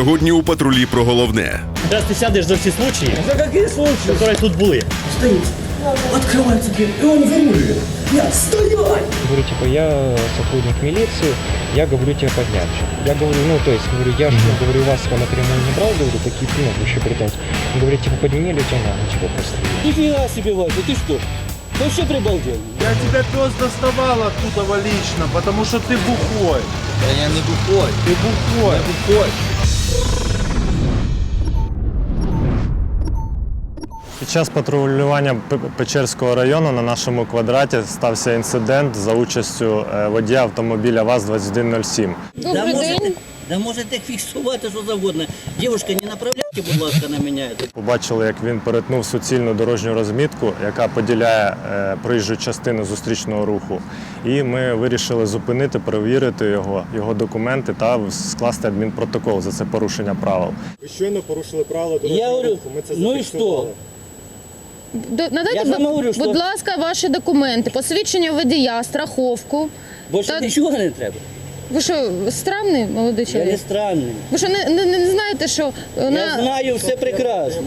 Сьогодні у патрулі про головне. Зараз ти сядеш за всі случаї, За какие случаи? які тут були. Стоит. Открывается дверь, и он в оружии. Нет, стоять! Говорю, типа, я сотрудник милиции, я говорю тебе поднять. Я говорю, ну, то есть, говорю, я же, говорю, вас по напрямую не брал, говорю, такие, ну, вообще претензии. Он говорит, типа, подними лейтенанта, типа, просто. Нифига себе, Вася, ты что? Вообще прибалдел. Я тебя пес доставал оттуда лично, потому что ты бухой. Да я не бухой. Ты бухой. Бухой. Час патрулювання Печерського району на нашому квадраті стався інцидент за участю е, водія автомобіля ВАЗ-2107. Добрий день. да можете фіксувати що завгодно. Дівушка, не направляйте, будь ласка, на мене. Побачили, як він перетнув суцільну дорожню розмітку, яка поділяє е, проїжджу частину зустрічного руху. І ми вирішили зупинити, перевірити його, його документи та скласти адмінпротокол за це порушення правил. Ви щойно порушили правила Я говорю, ну і що? До- Надайте, Я ж вам бу- говорю, що- будь ласка, ваші документи, посвідчення водія, страховку. Більше Та- нічого не треба. Ви що, странний молодий Я не чоловік? странний. Ви що не, не, не знаєте, що е, Я на знаю все прекрасно.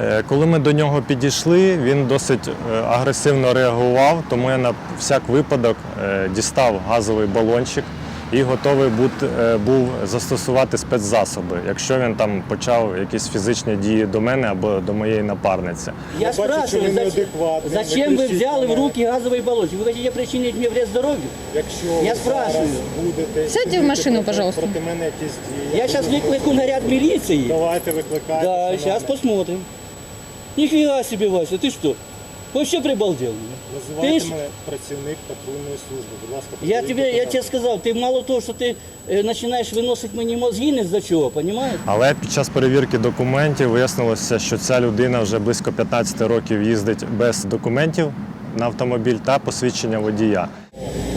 Е, Коли ми до нього підійшли, він досить е, агресивно реагував, тому я на всяк випадок е, дістав газовий балончик і готовий бут- е, був застосувати спецзасоби, якщо він там почав якісь фізичні дії до мене або до моєї напарниці. Я спрашиваю, зачем, зачем ви взяли в руки газовий балончик? Ви хочете причинити мені вред здоров'ю? Я спрашиваю. сядьте в машину, пожалуйста. Я зараз виклику наряд міліції. Давайте викликайте. Да, сейчас посмотрим. Нифига себе, Вася, ты что? Вообще прибалдел. Ты ж- працівник патрульної служби. Будь ласка, Я тебе, я тебе сказал, ты мало того, что ты э, начинаешь выносить мені мозги не за чого, понимаешь? Але під час перевірки документів вияснилося, що ця людина вже близько 15 років їздить без документів на автомобіль та посвідчення водія.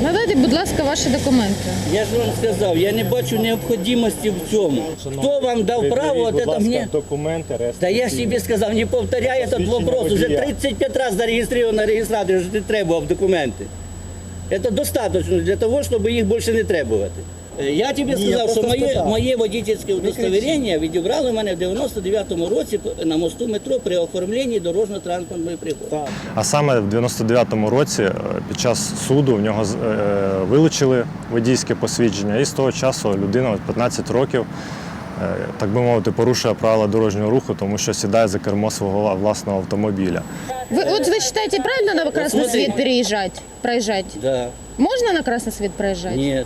надайте, будь ласка, ваші документи. Я ж вам сказав, я не бачу необхідності в цьому. Хто вам дав право от это мне? документи, Да я ж тебе сказав, не повторяй этот вопрос. Уже 35 раз зареєстровано на реєстраторі, що ти требував документи. Это достаточно для того, щоб їх більше не требувати. Е, Я тобі сказав, що моє, моє водительське удостоверення відібрали мене в 99-му році на мосту метро при оформленні дорожньо-транспортної пригоди. А саме в 99-му році е, під час суду в нього з- е, вилучили водійське посвідчення, і з того часу людина от 15 років, е, так би мовити, порушує правила дорожнього руху, тому що сідає за кермо свого власного автомобіля. Ви, от ви вважаєте, правильно на красный смотри. свет переезжать, проезжать? Да. Можно на красный свет проезжать? Ні.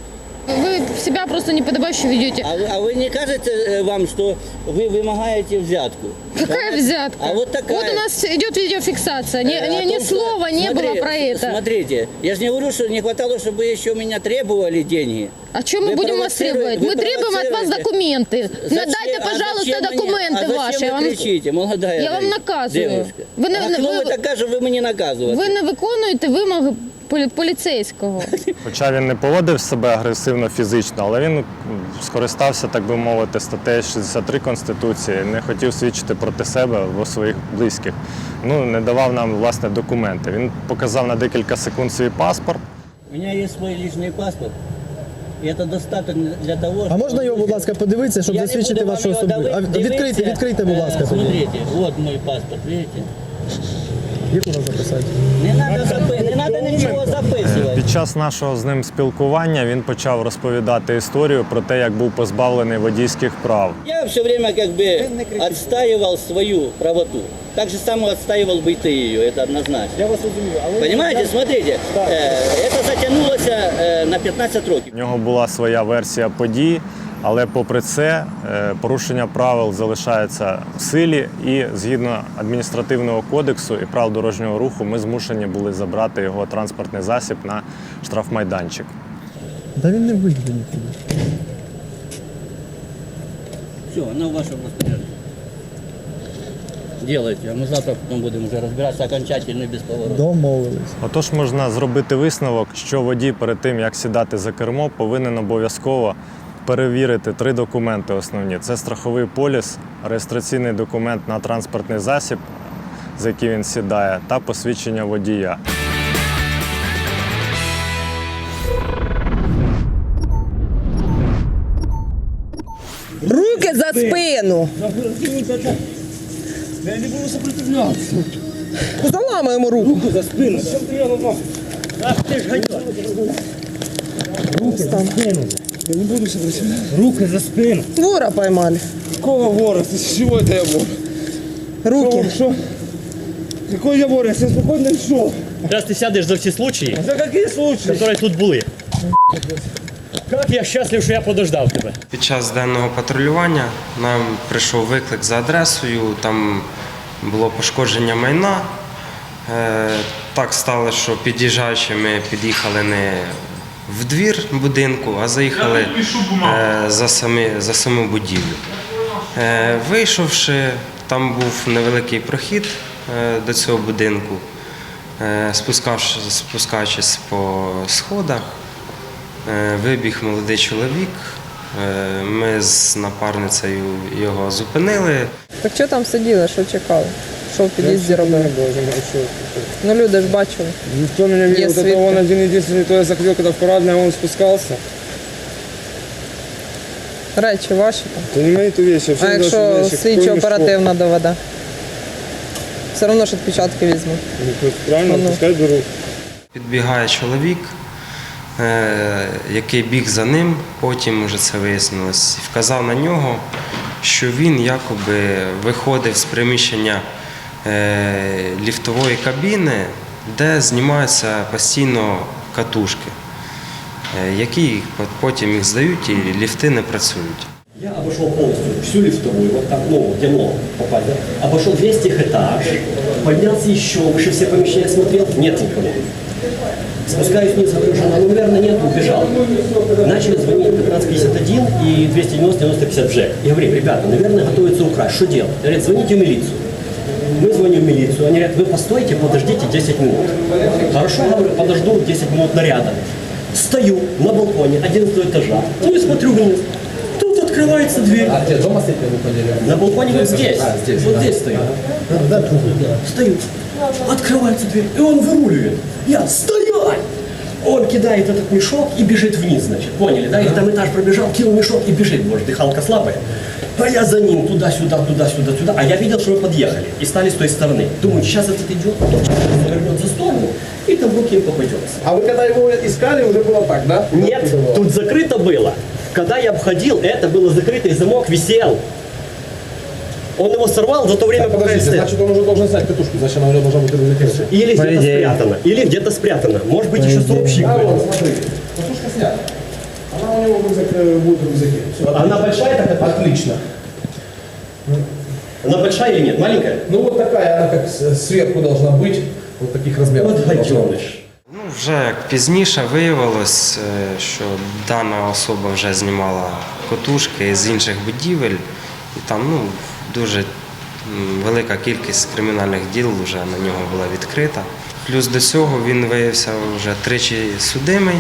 Вы себя просто неподобающе ведете. А, ви- а ви не кажете е, вам, що ви вимагаєте взятку? Какая взятка? А вот такая. Вот у нас идет видеофиксация. Ни, Э, ни- о ни том, что- слова не Смотри, было про это. Смотрите, я же не говорю, что не хватало, чтобы вы еще у меня требовали деньги. А что мы Вы будем вас провоцируете- требовать? вы Мы требуем от вас провоцируете. документы. Зачем- Надайте, а пожалуйста, зачем мне- документы а зачем ваши. вы Я вам- кричите, молодая Я вам наказую. девушка? Ви не- а не- хто ви- ви така, що ви мені наказувати? Ви не виконуєте вимоги полі- поліцейського. Хоча він не поводив себе агресивно фізично, але він скористався, так би мовити, статтею 63 Конституції, не хотів свідчити проти себе або своїх близьких. Ну, не давав нам власне документи. Він показав на декілька секунд свій паспорт. У мене є свій лічний паспорт. Це достатньо для того, А можна його, будь ласка, подивитися, щоб Я не засвідчити буду вашу його особу? А відкрийте, відкрийте, будь ласка, Е, тоді. Смотрите, вот мой паспорт, видите? Як воно записати? Не надо, запи... не надо нічого записувати. Під час нашого з ним спілкування він почав розповідати історію про те, як був позбавлений водійських прав. Я все время как бы отстаивал свою правоту. Так же само отстаивал бы и ты ее, это однозначно. Я вас розумію, Понимаете, смотрите, э, это затянулось э, на 15 років. У нього була своя версія подій, Але попри це, е, порушення правил залишається в силі, і згідно адміністративного кодексу і правил дорожнього руху, ми змушені були забрати його транспортний засіб на штрафмайданчик. Да він не вийде нікуди. Все, она в вашем распоряжении. Делайте, а мы завтра потом будем уже разбираться окончательно и без поворота. Домовились. Отож, можна зробити висновок, що водій перед тим, як сідати за кермо, повинен обов'язково перевірити три документи основні: це страховий поліс, реєстраційний документ на транспортний засіб, за який він сідає, та посвідчення водія. Руки за спину. Я не буду сопротивляться. Заламаємо руку. За спину. Чем ты я нахуй? Ах ты ж гадёна. Руки за спину. Я не буду сопротивляться. Руки за спину. Вора поймали. Какого вора? С чего это я вор? Руки. Что? Какой я вор? Я себе спокойно шел. Зараз ти сядеш за всі случаї, За какие случаи? які тут були. Як я щаслив, що я подождав тебе. Під час денного патрулювання нам прийшов виклик за адресою, там було пошкодження майна. Е, Так стало, що під'їжджаючи, ми під'їхали не в двір будинку, а заїхали е, за, самі, за саму будівлю. Е, Вийшовши, там був невеликий прохід е, до цього будинку. Е, Спускавши, спускаючись по сходах, Е, Вибіг молодий чоловік. Е, Ми з напарницею його зупинили. Так що там сиділи, що чекали? Що в під'їзді робили? Ну люди ж бачили. Никто меня не Есть видел. Вот это свидетели. он один единственный, то я закрыл, когда в парадное он спускался. Речі ваші там. Это не мои то вещи. Вообще А не якщо наши вещи. слідчо Кто мешок? оперативно доведе? Все одно ж відпечатки візьмуть. Ну, Правильно, Ну, ну. пускай берут. Підбігає чоловік, е, який біг за ним, потім уже це вияснилось, і вказав на нього, що він якоби виходив з приміщення е, ліфтової кабіни, де знімаються постійно катушки, е, які потім їх здають і ліфти не працюють. Я обошел полностью всю лифтовую, вот там, ну, где мог попасть, да? Обошел весь техэтаж, поднялся еще выше все помещения смотрел, нет никого. Спускаюсь вниз, говорю, жена, ну, наверное, нет, убежал. Начали звонить 1551 и 290-9050 ЖЭК. И говорим, ребята, наверное, готовится украсть, что делать? Говорят, звоните в милицию. Мы звоним в милицию, они говорят, вы постойте, подождите 10 минут. Хорошо, говорю, подожду 10 минут наряда. Стою на балконе 11 этажа, ну и смотрю вниз. Тут открывается дверь. А где дома стоит На балконе вот здесь. Вот здесь стою. Стою. Открывается дверь, и он выруливает. Я стоять! Он кидает этот мешок и бежит вниз, значит. Поняли, да? И там этаж пробежал, кинул мешок и бежит, может, дыхалка слабая. А я за ним туда-сюда, туда-сюда, туда. А я видел, что мы подъехали и стали с той стороны. Думаю, сейчас этот идет, завернет за сторону и там в руки им попадется. А вы когда его искали, уже было так, да? Нет, тут закрыто было. Когда я обходил, это было закрыто, и замок висел. Он его сорвал за то время, пока я стоял. он уже должен знать катушку, значит она у него должна быть рюкзаке. Или где-то спрятано. Или где-то спрятано. Может быть, еще сообщик был. смотри, катушка снята. Она у него в рюкзаке, будет в рюкзаке. Всё, Она большая такая? Отлично. Она большая или нет? Маленькая? Ну вот такая, она как с- сверху должна быть, вот таких размеров. Вот гаденыш. Ну, вже як пізніше виявилось, е, що дана особа вже знімала котушки з інших будівель, і там ну, дуже м, велика кількість кримінальних діл вже на нього була відкрита. Плюс до цього він виявився вже тричі судимий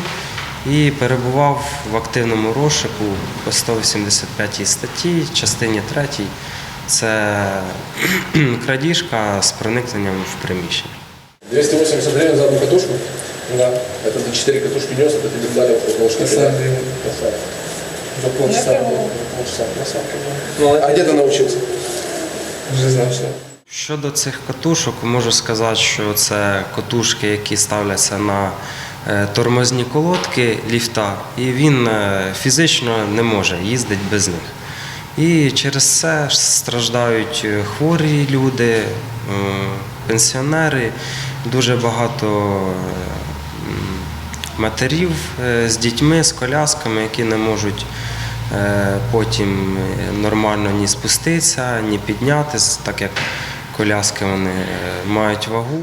і перебував в активному розшуку по 185 статті, частині 3. Це крадіжка з проникненням в приміщення. 280 гривен за одну катушку? Да. Это ты 4 катушки нес, это тебе дали около штуки. Да? За полчаса. полчаса. А где ты научился? Жизненно. Щодо цих катушок, можу сказати, що це катушки, які ставляться на е, тормозні колодки ліфта, і він е, фізично не може їздити без них. І через це страждають е, хворі люди, е, пенсіонери, дуже багато е, матерів е, з дітьми, з колясками, які не можуть Е, Потім е, нормально ні спуститися, ні піднятися, так як коляски вони е, мають вагу.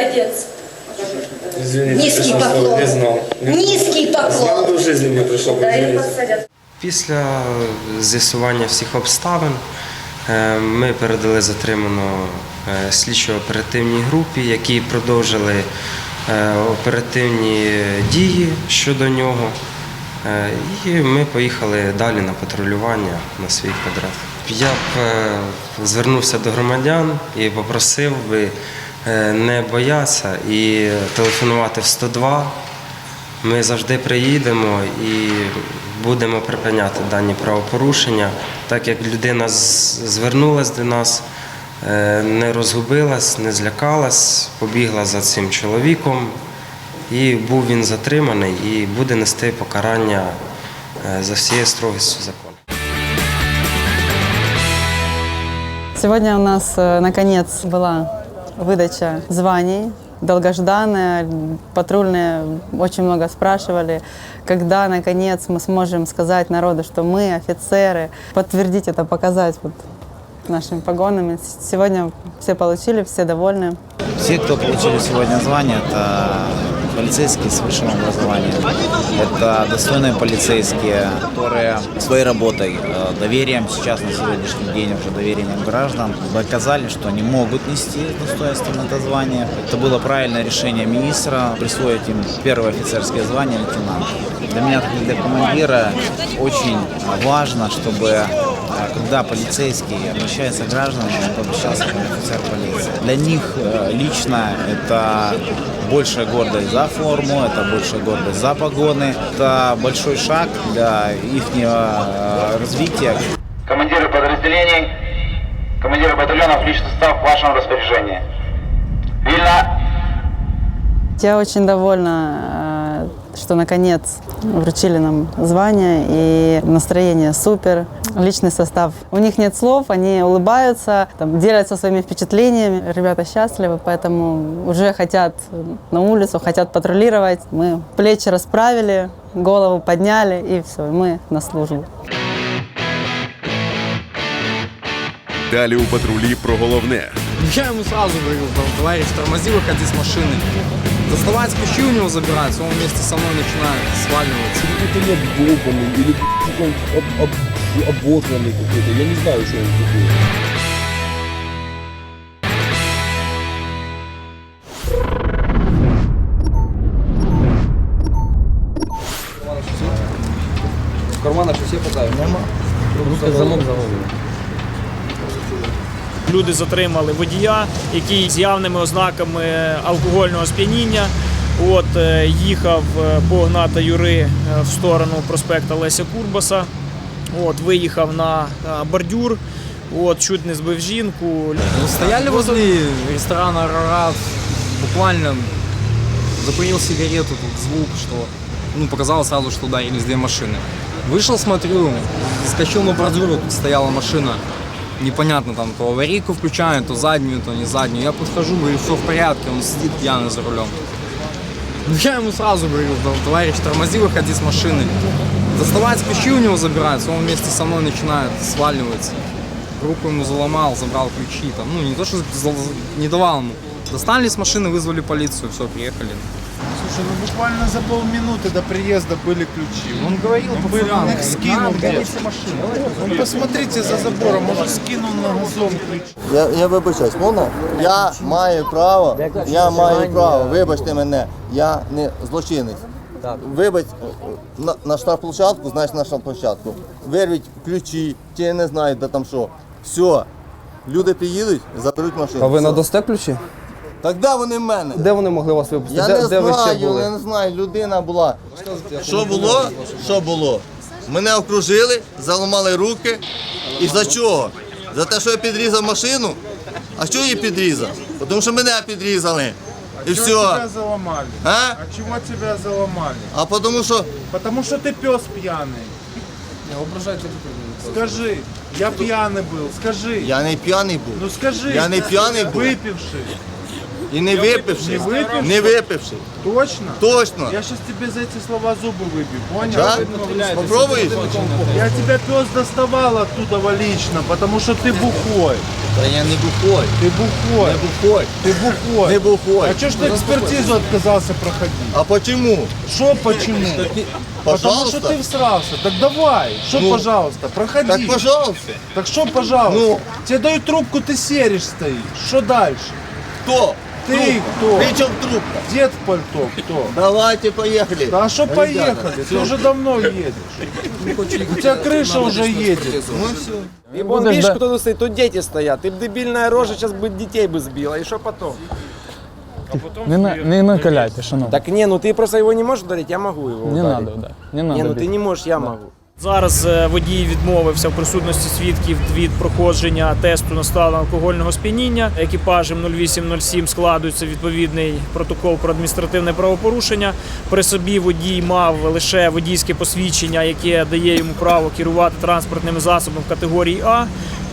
Молодец. Низкий поклон. Низкий поклон. в жизни мне пришел. Да, или посадят. Після з'ясування всіх обставин е, ми передали затриманого е, слідчо-оперативній групі, які продовжили е, оперативні дії щодо нього. Е, І ми поїхали далі на патрулювання на свій квадрат. Я б е, звернувся до громадян і попросив би е, не боятися і телефонувати в 102. Ми завжди приїдемо і будемо припиняти дані правопорушення, так як людина з- звернулась до нас, е, не розгубилась, не злякалась, побігла за цим чоловіком, і був він затриманий і буде нести покарання е, за всією строгістю закону. Сегодня у нас, наконец, была выдача званий, долгожданная, патрульные очень много спрашивали, когда, наконец, мы сможем сказать народу, что мы офицеры, подтвердить это, показать вот нашими погонами. Сегодня все получили, все довольны. Все, кто получили сегодня звание, это полицейские с высшим образованием. Это достойные полицейские, которые своей работой, э, доверием, сейчас на сегодняшний день уже доверием граждан, доказали, что они могут нести с достоинством это звание. Это было правильное решение министра присвоить им первое офицерское звание лейтенанта. Для меня, как для командира, очень важно, чтобы э, когда полицейский обращается к гражданам, он обращался как офицер полиции. Для них э, лично это большая гордость за форму, это большая гордость за погоны, это большой шаг для их развития. Командиры подразделений, командиры батальонов, личный состав в вашем распоряжении. Вильно. Я очень довольна, э, что наконец вручили нам звание, и настроение супер. Личный состав. У них нет слов, они улыбаются, там, делятся своими впечатлениями. Ребята счастливы, поэтому уже хотят на улицу, хотят патрулировать. Мы плечи расправили, голову подняли, и все, мы на службу. Далі у патрулі про головне. Я ему сразу говорил, товарищ, тормози, выходи с машины. Доставать ключи у него забираются, он вместе со мной начинает сваливаться. Это не обдолбанный или какой-нибудь об, об, обозванный какой-то. Я не знаю, что он такой. В карманах все покажут. Замок замовлен. Люди затримали водія, який з явними ознаками алкогольного сп'яніння. От е, їхав е, по Гната Юри е, в сторону проспекта Леся Курбаса. От виїхав на бордюр. От чуть не збив жінку. Ну, стояли возле ресторана Арарат, буквально закурил сигарету, тут звук, что, ну, показалось сразу, что ударились две машины. Вышел, смотрю, скочил на бордюру, тут стояла машина. Непонятно, там, то аварийку включают, то заднюю, то не заднюю. Я подхожу, говорю, все в порядке, он сидит пьяный за рулем. Ну, я ему сразу говорил, товарищ, тормози, выходи с машины. Доставать ключи у него забираются, он вместе со мной начинает сваливаться. Руку ему заломал, забрал ключи. Там, ну, не то, что не давал ему. Достали с машины, вызвали полицию, все, приехали. Слушай, ну буквально за полминуты до приезда были ключи. Он говорил, Он были, он их скинул. горит где-то. Вон посмотрите за забором, может скинул на газон ключи. Я, я вибачаюсь, можна? Я маю право, я маю право, вибачте мене, я не злочинець. Вибач на, на штрафплощадку, значить на штрафплощадку. Вирвіть ключі, чи я не знаю, де там що. Все. Люди приїдуть, заберуть машину. А ви Все. надасте ключі? Так де вони в мене? Де вони могли вас випустити? Я де, не де ви ще знаю, були? я не знаю, людина була. Що було? Що було? Мене окружили, заламали руки. І за чого? За те, що я підрізав машину? А що я підрізав? Тому що мене підрізали. І Чего все. тебя заломали? А? А чего тебя заломали? А тому що Потому что ты пес пьяный. Скажи, я пьяный был, скажи. Я не п'яний був. Ну скажи. Я не п'яний був. Выпивший. І не випивши. Не випивши? Не випивши. Точно? Точно. Я сейчас тебе за эти слова зубы выбью, понял? Да? Попробуєш? Я тебя пес доставал оттуда лично, потому что ты бухой. Та я не бухой. Ты бухой. Не бухой. Ты бухой. Не бухой. А что ж ты экспертизу отказался проходить? А почему? Что почему? Потому что Пожалуйста. ты всрался. Так давай. Что, Ну, пожалуйста, проходи. Так пожалуйста. Так что, пожалуйста? Ну. Тебе дают трубку, ты серишь стоишь. Что дальше? Хто? Ты Трубка. кто? При чому трубка? Дед в пальто кто? Давайте поїхали. Да а что Ребята, поехали? Ты уже давно едешь. У тебя крыша уже едет. Ну все. И вон, видишь, кто тут стоит, тут дети стоят. Ты б дебильная рожа сейчас бы детей бы сбила. И что потом? Не, не накаляйте, шановні. Так не, ну ты просто его не можешь ударить, я могу его Не ударить. надо, да. Не Не, надо. ну ты не можешь, я могу. Зараз е, водій відмовився в присутності свідків від проходження тесту на стан алкогольного сп'яніння. Екіпажем 0807 складується відповідний протокол про адміністративне правопорушення. При собі водій мав лише водійське посвідчення, яке дає йому право керувати транспортним засобом категорії А.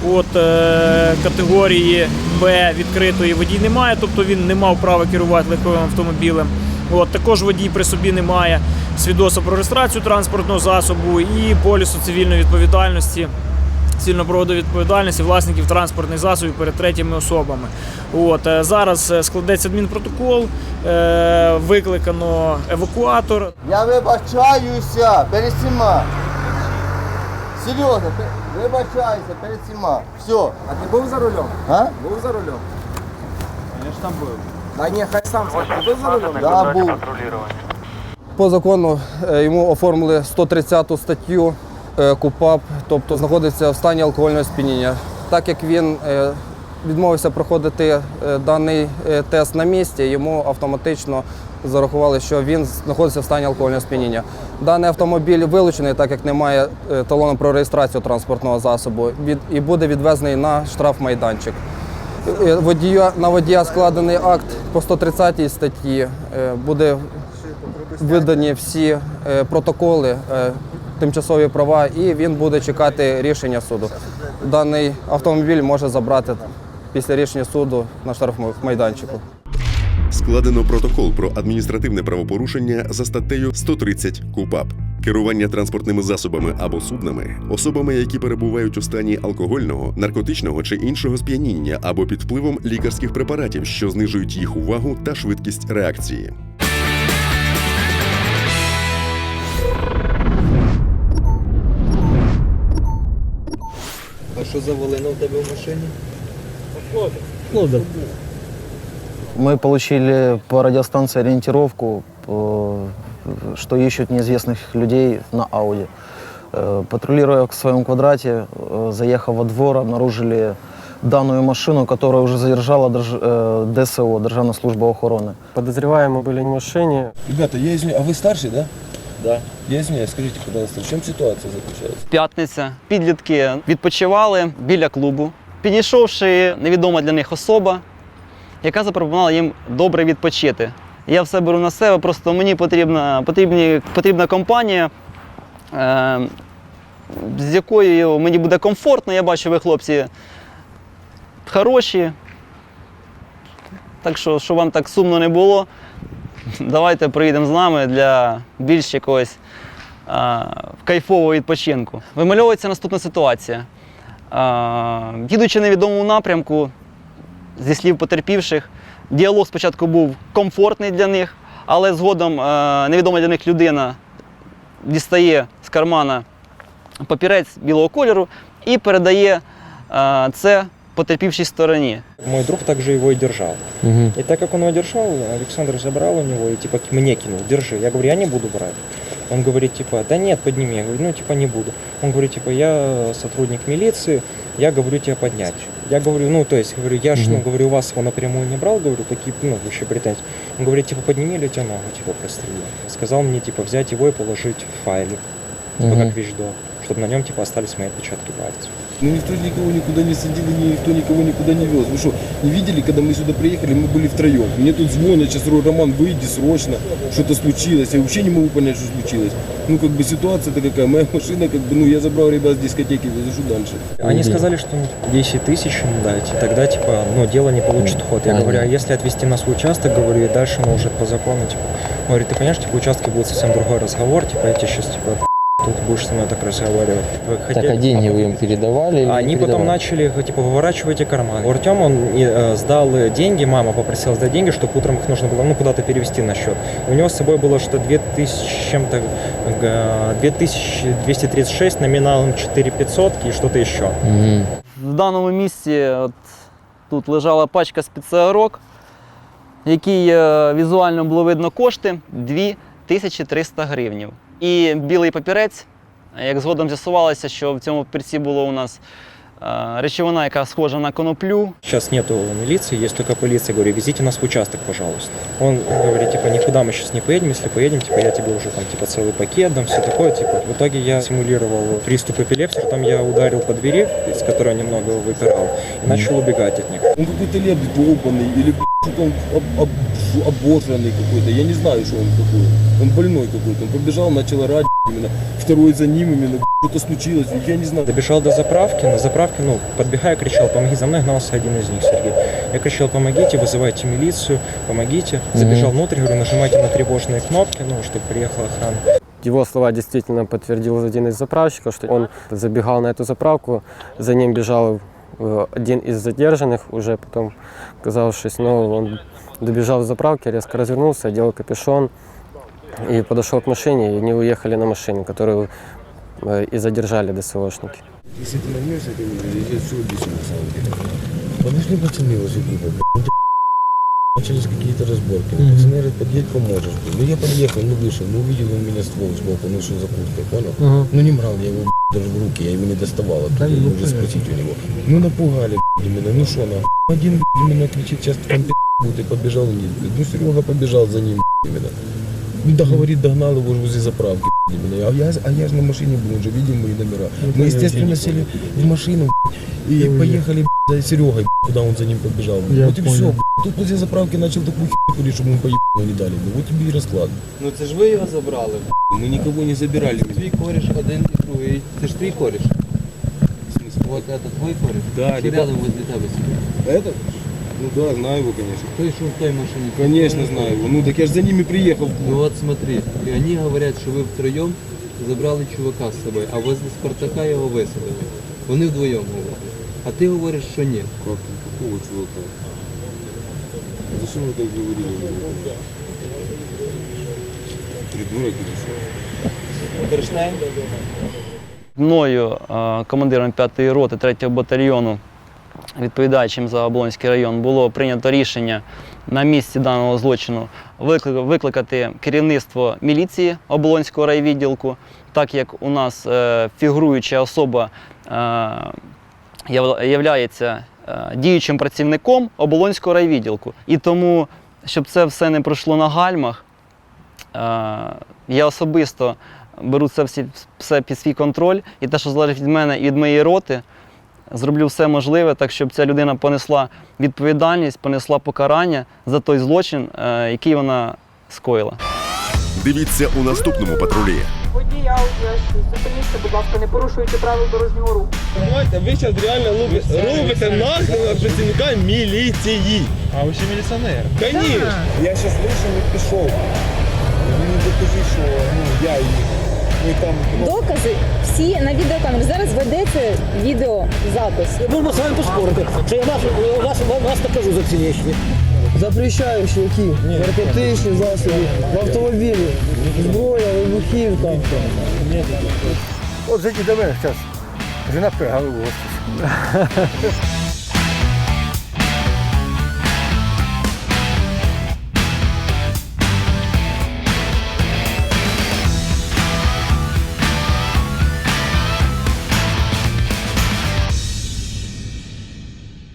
От е, категорії Б відкритої водій немає, тобто він не мав права керувати легковим автомобілем. От також водій при собі не має свідоцтва про реєстрацію транспортного засобу і полісу цивільної відповідальності. Цивільно-правової відповідальності власників транспортних засобів перед третіми особами. От е, зараз е, складеться адмінпротокол, е, викликано евакуатор. Я вибачаюся перед всіма. Серйозно, пе- вибачаюся перед всіма. Все. А ты был за рулем? А? Был за рулем? Конечно, был. Да не, хай сам? Да, був. По закону е, йому оформили 130 статтю е, КУПАП, тобто знаходиться в стані алкогольного сп'яніння. Так як він е, відмовився проходити даний тест на місці, йому автоматично зарахували, що він знаходиться в стані алкогольного сп'яніння. Даний автомобіль вилучений, так як немає талону про реєстрацію транспортного засобу, і буде відвезений на штрафмайданчик. Е, Водія, на водія складений акт по 130 статті. Е, Буде видані всі е, протоколи, тимчасові права, і він буде чекати рішення суду. Даний автомобіль може забрати після рішення суду на штрафмайданчику. Складено протокол про адміністративне правопорушення за статтею 130 КУПАП. Керування транспортними засобами або суднами, особами, які перебувають у стані алкогольного, наркотичного чи іншого сп'яніння або під впливом лікарських препаратів, що знижують їх увагу та швидкість реакції. А что за волына у тебя в машине? Мы получили по радиостанции ориентировку, по- что ищут неизвестных людей на Ауди. Э, Патрулируя в своем квадрате, э, заехав во двор, обнаружили данную машину, которая уже задержала держ- э, ДСО, Державная служба охороны. Подозреваемые были в машине. Ребята, я извиняюсь, а вы старший, да? Да. Я извиняюсь, скажите, пожалуйста, в чем ситуация заключается? П'ятниця. Підлітки відпочивали біля клубу. Підійшовши невідома для них особа, яка запропонувала їм добре відпочити. Я все беру на себе, просто мені потрібна, потрібні, потрібна компанія, е, з якою мені буде комфортно. Я бачу, ви хлопці хороші. Так що, щоб вам так сумно не було, давайте приїдемо з нами для більш якогось а, кайфового відпочинку. Вимальовується наступна ситуація. А, їдучи невідомому напрямку, зі слів потерпівших, діалог спочатку був комфортний для них, але згодом е, невідома для них людина дістає з кармана папірець білого кольору і передає е, це потерпівшій стороні. Мой друг также его и держал. И так как он его держал, Александр забрал у него и типа мне кинул, держи. Я говорю, я не буду брать. Он говорит, типа, да нет, подними. Я говорю, ну, типа, не буду. Он говорит, типа, я сотрудник милиции, я говорю тебе поднять. Я говорю, ну, то есть, говорю, я ж, ну, говорю, у вас его напрямую не брал, говорю, такие, ну, вообще претензии. Он говорит, типа, подними тебя ногу, типа, прострели. Сказал мне, типа, взять его и положить в файлик, типа, как вещдок, чтобы на нем типа остались мои отпечатки пальцев. Ну никто никого никуда не садил, и никто никого никуда не вез. Вы что, не видели, когда мы сюда приехали, мы были втроем. Мне тут звонят, сейчас говорю, Роман, выйди срочно, что-то случилось. Я вообще не могу понять, что случилось. Ну как бы ситуация-то какая, моя машина, как бы, ну я забрал ребят с дискотеки, везу дальше. Они сказали, что 10 тысяч им дать, и тогда, типа, ну, дело не получит ход. Я говорю, а если отвезти на свой участок, говорю, и дальше, ну, уже по закону, типа, он говорит, ты понимаешь, типа, участке будет совсем другой разговор, типа, я тебе сейчас, типа, тут будешь со мной так разговаривать. Вы Так, а деньги вы им передавали? или не Они потом передавали? начали, типа, выворачивать карман. У Артема он э, сдал деньги, мама попросила сдать деньги, чтобы утром их нужно было, ну, куда-то перевести на счет. У него с собой было что 2000 с чем-то, э, 2236 номиналом 4500 и что-то еще. В даному місці от, тут лежала пачка спеціарок, в якій е, візуально було видно кошти 2300 гривнів. І білий папірець, як згодом з'ясувалося, що в цьому папірці було у нас е, речовина, яка схожа на коноплю. Сейчас нету милиции, есть только полиция. Говорю, везите нас в участок, пожалуйста. Он говорит, типа, никуда мы сейчас не поедем. Если поедем, типа, я тебе уже там, типа, целый пакет дам, все такое, типа. В итоге я симулировал приступ эпилепсии, потом я ударил по двери, из которой немного выпирал, и начал убегать от них. Он какой-то леб долбанный или что-то он об- об- обосранный какой-то. Я не знаю, что он такой. Он больной какой-то. Он побежал, начал орать именно. Второй за ним именно. Что-то случилось. Я не знаю. Добежал до заправки, на заправке, ну, подбегаю, кричал, помоги, за мной гнался один из них, Сергей. Я кричал, помогите, вызывайте милицию, помогите. Забежал внутрь, говорю, нажимайте на тревожные кнопки, ну, чтобы приехала охрана. Его слова действительно подтвердил один из заправщиков, что он забегал на эту заправку, за ним бежал э, один из задержанных, уже потом оказавшись, но он добежал до заправки, резко развернулся, одел капюшон и подошел к машине, и они уехали на машине, которую э, и задержали ДСОшники. Если ты нагнешься, ты здесь все убийство на самом деле. Подошли пацаны возле ты, Начались какие-то разборки. Ну, Пацаны говорят, подъедь, поможешь. Ну я подъехал, ну вышел, ну увидел он меня ствол сбоку, ну что за курткой, понял? Ага. Ну не брал я его даже в руки, я его не доставал оттуда, ну, можно спросить у него. Ну напугали блядь, именно, ну что на Один блядь, именно кричит, сейчас там будет и побежал вниз. блядь. Ну Серега побежал за ним блядь, именно. Ну да, говорит, догнал его же возле заправки. блядь, именно. А я, а я же на машине был, уже видел мои номера. Мы, естественно, сели в машину блядь, и поехали блядь, за Серегой, блядь, куда он за ним побежал. блядь. Я вот и понял. все. Тут возле заправки начал такую хуйню курить, чтобы мы поебало не дали. блядь. Вот тебе и расклад. Ну це ж ви його забрали. Мы никого не забирали. Твій кореш один і другий. Це ж твій кореш. Вот это твой кореш? Да, Чи ребят. рядом возле тебе сидить? Это? Ну да, знаю его, конечно. Той, что в той машине. Конечно, знаю его. Ну так я же за ними приехал. Ну вот смотри, и они говорят, что вы втроем забрали чувака з собою, а возле Спартака його висадили. Вони вдвоєм говорять. А ти говориш, що ні. Как? Какого чувака? Зачем вы так говорили? Придурок или что? Мною, е, командиром 5-ї роти 3-го батальйону, відповідаючим за Оболонський район, було прийнято рішення на місці даного злочину викликати керівництво міліції Оболонського райвідділку, так як у нас е, фігуруюча особа е, яв- являється е, діючим працівником Оболонського райвідділку. І тому, щоб це все не пройшло на гальмах, Я особисто беру це все під свій контроль, і те, що залежить від мене і від моєї роти, зроблю все можливе, так щоб ця людина понесла відповідальність, понесла покарання за той злочин, е, який вона скоїла. Дивіться у наступному патрулі. Водій аудіо, зупиніться, будь ласка, не порушуючи правил дорожнього руху. Понимаете, ви зараз реально робите, наклик на працівника міліції. А ви ще міліціонер? Конечно. Я зараз вийшов і пішов. Мені докажи, що ну, я їх. Ну, і там, ну, Докази всі на відеокамері. Зараз ведеться відеозапис. Можна з вами поспорити, що я вас, вас, вас покажу за ці речі. Запрещаючі які? Наркотичні засоби, в автомобілі, зброя, вибухівка. От зайди до мене зараз. Жена пригала в гості.